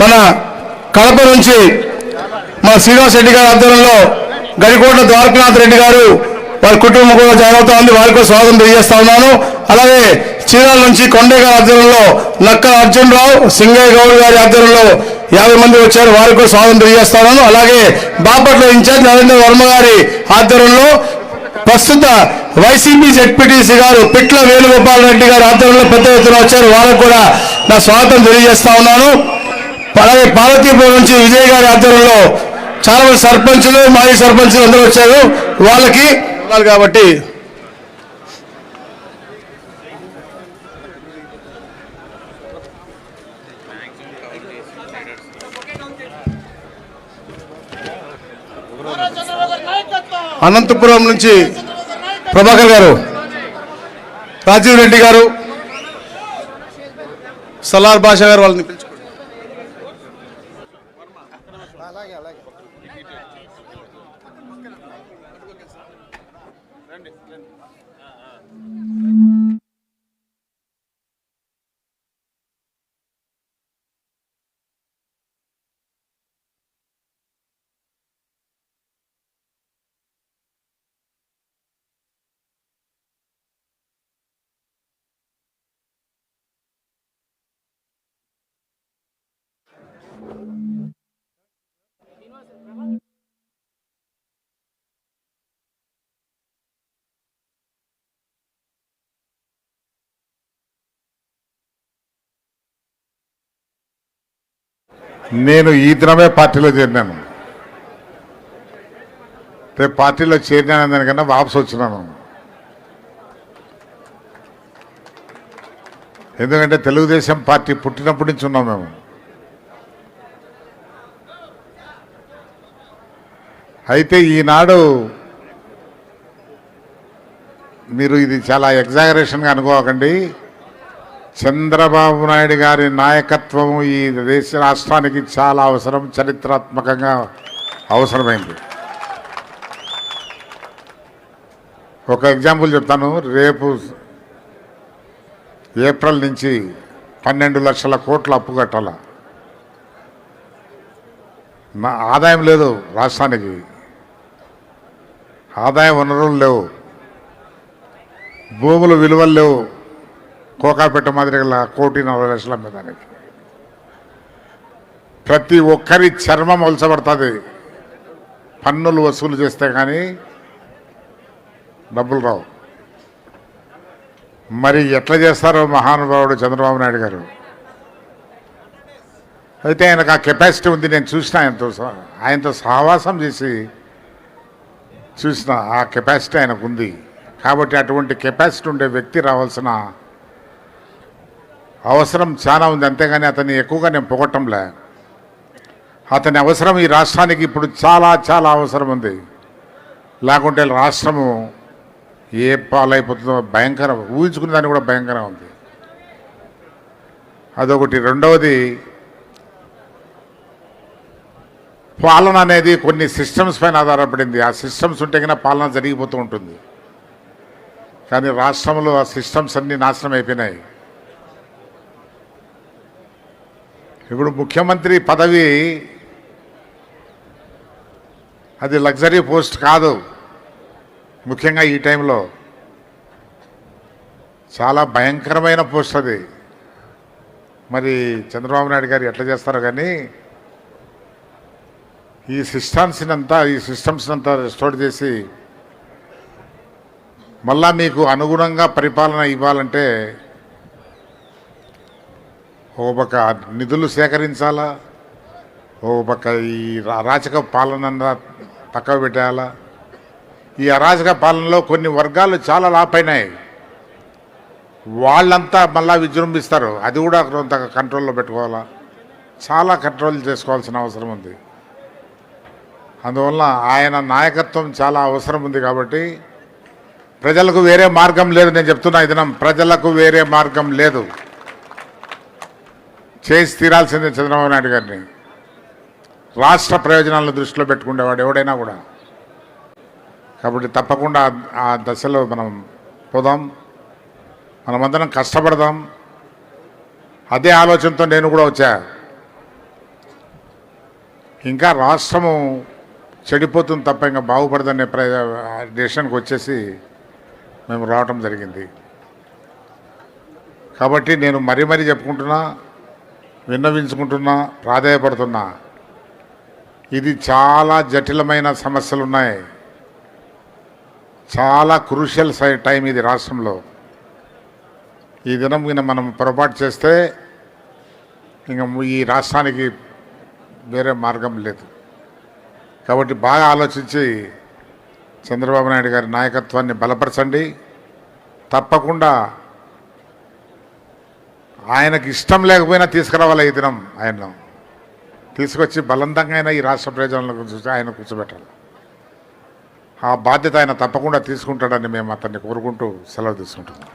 మన కడప నుంచి మన శ్రీనివాస్ రెడ్డి గారి ఆధ్వర్యంలో గడికోట ద్వారకనాథ్ రెడ్డి గారు వారి కుటుంబం కూడా జాయిన్ అవుతా ఉంది. వారికి కూడా స్వాగతం తెలియజేస్తా ఉన్నాను. అలాగే చీరాల నుంచి కొండే గారి ఆధ్వర్యంలో నక్క అర్జునరావు సింగయ్య గౌడ్ గారి ఆధ్వర్యంలో యాభై మంది వచ్చారు. వారికి కూడా స్వాగతం తెలియజేస్తా ఉన్నాను. అలాగే బాపట్ల ఇన్ఛార్జ్ నరేంద్ర వర్మ గారి ఆధ్వర్యంలో ప్రస్తుత వైసీపీ జెడ్పీటీసీ గారు పిట్ల వేణుగోపాల్ రెడ్డి గారి ఆధ్వర్యంలో పెద్ద ఎత్తున వచ్చారు. వారికి కూడా నా స్వాగతం తెలియజేస్తా ఉన్నాను. అలాగే పార్వతీపురం నుంచి విజయ్ గారి ఆధ్వర్యంలో చాలా మంది సర్పంచులు మాజీ సర్పంచులు అందరూ వచ్చారు. వాళ్ళకి కాబట్టి అనంతపురం నుంచి ప్రభాకర్ గారు రాజీవ్ రెడ్డి గారు సలార్ బాషా గారు వాళ్ళని నేను ఈ దినమే పార్టీలో చేరినాను. రేపు పార్టీలో చేరినాను దానికన్నా వాపసు వచ్చినాను. ఎందుకంటే తెలుగుదేశం పార్టీ పుట్టినప్పటి నుంచి ఉన్నాం మేము. అయితే ఈనాడు మీరు ఇది చాలా ఎగ్జాగరేషన్గా అనుకోకండి. చంద్రబాబు నాయుడు గారి నాయకత్వం ఈ దేశ రాష్ట్రానికి చాలా అవసరం చరిత్రాత్మకంగా అవసరమైంది. ఒక ఎగ్జాంపుల్ చెప్తాను. రేపు ఏప్రిల్ నుంచి పన్నెండు లక్షల కోట్ల అప్పు కట్టాల? నా ఆదాయం లేదు రాష్ట్రానికి. ఆదాయ వనరులు లేవు. భూముల విలువలు లేవు. కోకాపేట మాదిరిగల కోటి నలభై లక్షల అమ్మేదానికి ప్రతి ఒక్కరి చర్మం ఒలచబడుతుంది పన్నులు వసూలు చేస్తే కానీ డబ్బులు రావు. మరి ఎట్లా చేస్తారో మహానుభావుడు చంద్రబాబు నాయుడు గారు? అయితే ఆయనకు ఆ కెపాసిటీ ఉంది నేను చూసిన ఆయనతో ఆయనతో సహవాసం చేసి చూసిన ఆ కెపాసిటీ ఆయనకు ఉంది. కాబట్టి అటువంటి కెపాసిటీ ఉండే వ్యక్తి రావాల్సిన అవసరం చాలా ఉంది. అంతేగాని అతన్ని ఎక్కువగా నేను పొగట్టంలే. అతని అవసరం ఈ రాష్ట్రానికి ఇప్పుడు చాలా చాలా అవసరం ఉంది. లేకుంటే రాష్ట్రము ఏ పాలైపోతుందో భయంకరం ఊహించుకునే దాన్ని కూడా భయంకరం ఉంది. అదొకటి. రెండవది పాలన అనేది కొన్ని సిస్టమ్స్ పైన ఆధారపడింది. ఆ సిస్టమ్స్ ఉంటే కన్నా పాలన జరిగిపోతూ ఉంటుంది. కానీ రాష్ట్రంలో ఆ సిస్టమ్స్ అన్నీ నాశనం అయిపోయినాయి. ఇప్పుడు ముఖ్యమంత్రి పదవి అది లగ్జరీ పోస్ట్ కాదు. ముఖ్యంగా ఈ టైంలో చాలా భయంకరమైన పోస్ట్ అది. మరి చంద్రబాబు నాయుడు గారు ఎట్లా చేస్తారో కానీ ఈ సిస్టమ్స్ని అంతా ఈ సిస్టమ్స్ని అంతా రెస్టోర్ చేసి మళ్ళా మీకు అనుగుణంగా పరిపాలన ఇవ్వాలంటే ఓ పక్క నిధులు సేకరించాలా? ఓ పక్క ఈ రా- అరాచక పాలన పక్క పెట్టాలా ఈ అరాచక పాలనలో కొన్ని వర్గాలు చాలా లాపైనాయి. వాళ్ళంతా మళ్ళా విజృంభిస్తారు. అది కూడా కొంత కంట్రోల్లో పెట్టుకోవాలా? చాలా కంట్రోల్ చేసుకోవాల్సిన అవసరం ఉంది. అందువల్ల ఆయన నాయకత్వం చాలా అవసరం ఉంది కాబట్టి ప్రజలకు వేరే మార్గం లేదు. నేను చెప్తున్నా ఇది ప్రజలకు వేరే మార్గం లేదు. చేసి తీరాల్సిందే చంద్రబాబు నాయుడు గారిని. రాష్ట్ర ప్రయోజనాలను దృష్టిలో పెట్టుకునేవాడు ఎవడైనా కూడా. కాబట్టి తప్పకుండా ఆ- దశలో మనం పోదాం. మనమందరం కష్టపడదాం. అదే ఆలోచనతో నేను కూడా వచ్చా. ఇంకా రాష్ట్రము చెడిపోతుంది తప్ప ఇంకా బాగుపడదనే ప్ర డెసిషన్కి వచ్చేసి మేము రావటం జరిగింది. కాబట్టి నేను మరీ మరీ చెప్పుకుంటున్నా. విన్నవించుకుంటున్నా ప్రాధాయపడుతున్నా ఇది చాలా జటిలమైన సమస్యలు ఉన్నాయి చాలా క్రూషియల్ సై టైం ఇది రాష్ట్రంలో. ఈ దినం మనం పొరపాటు చేస్తే ఇంకా ఈ రాష్ట్రానికి వేరే మార్గం లేదు. కాబట్టి బాగా ఆలోచించి చంద్రబాబు నాయుడు గారి నాయకత్వాన్ని బలపరచండి. తప్పకుండా ఆయనకి ఇష్టం లేకపోయినా తీసుకురావాలి ఈ దినం ఆయన తీసుకొచ్చి బలవంతంగా అయినా ఈ రాష్ట్ర ప్రయోజనాలకు చూసి ఆయన కూర్చోబెట్టాలి. ఆ బాధ్యత ఆయన తప్పకుండా తీసుకుంటాడని మేము అతన్ని కోరుకుంటూ సెలవు తీసుకుంటున్నాం.